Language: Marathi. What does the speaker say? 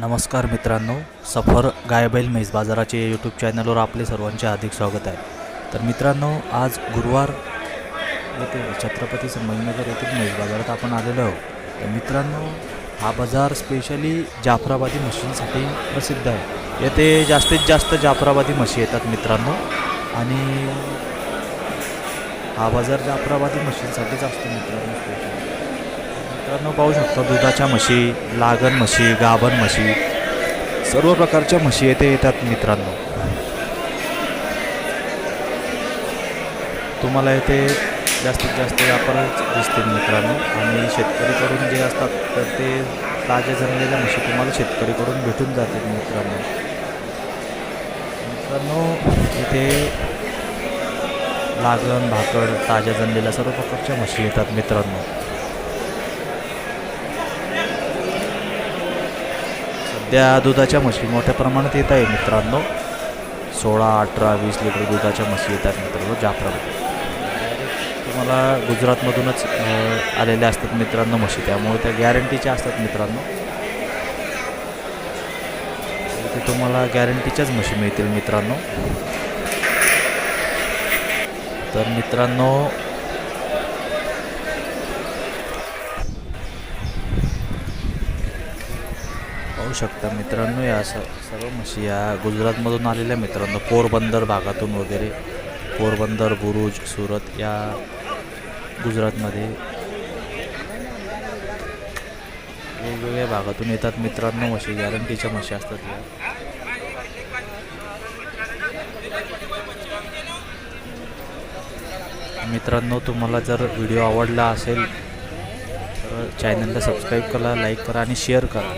नमस्कार मित्रांनो सफर गायबैल म्हैस बाजाराचे यूट्यूब चॅनलवर आपले सर्वांचे हार्दिक स्वागत आहे. तर मित्रांनो आज गुरुवार येथे छत्रपती संभाजीनगर येथील म्हैस बाजारात आपण आलेलो आहोत. तर मित्रांनो हा बाजार स्पेशली जाफराबादी म्हशींसाठी प्रसिद्ध आहे. येथे जास्तीत जास्त जाफराबादी म्हशी येतात मित्रांनो. आणि हा बाजार जाफराबादी म्हशींसाठीच असतो मित्रांनो स्पेशली मित्रांनो पाहू शकता दुधाच्या म्हशी लागण म्हशी गाभण म्हशी सर्व प्रकारच्या म्हशी येथे येतात मित्रांनो. तुम्हाला येथे जास्तीत जास्त व्यापारच दिसतील मित्रांनो. आणि शेतकरीकडून जे असतात तर ते ताज्या जमलेल्या म्हशी तुम्हाला शेतकरीकडून भेटून जातील मित्रांनो. मित्रांनो इथे लागण भाकड ताज्या जमलेल्या सर्व प्रकारच्या म्हशी येतात मित्रांनो. सध्या दुधाच्या म्हशी मोठ्या प्रमाणात येत आहे मित्रांनो. सोळा अठरा वीस लिटर दुधाच्या म्हशी येतात मित्रांनो जाफरामध्ये तुम्हाला गुजरातमधूनच आलेल्या असतात मित्रांनो म्हशी. त्यामुळे त्या गॅरंटीच्या असतात मित्रांनो. इथे तुम्हाला गॅरंटीच्याच म्हशी मिळतील मित्रांनो. तर मित्रांनो पाहू शकता मित्रांनो या स सर्व म्हशी या गुजरातमधून आलेल्या मित्रांनो पोरबंदर भागातून वगैरे पोरबंदर बुरुज सुरत या गुजरातमध्ये वेगवेगळ्या भागातून येतात मित्रांनो म्हशी गॅरंटीच्या म्हशी असतात या. मित्रांनो तुम्हाला जर व्हिडिओ आवडला असेल तर चॅनलला सबस्क्राईब करा लाईक करा आणि शेअर करा.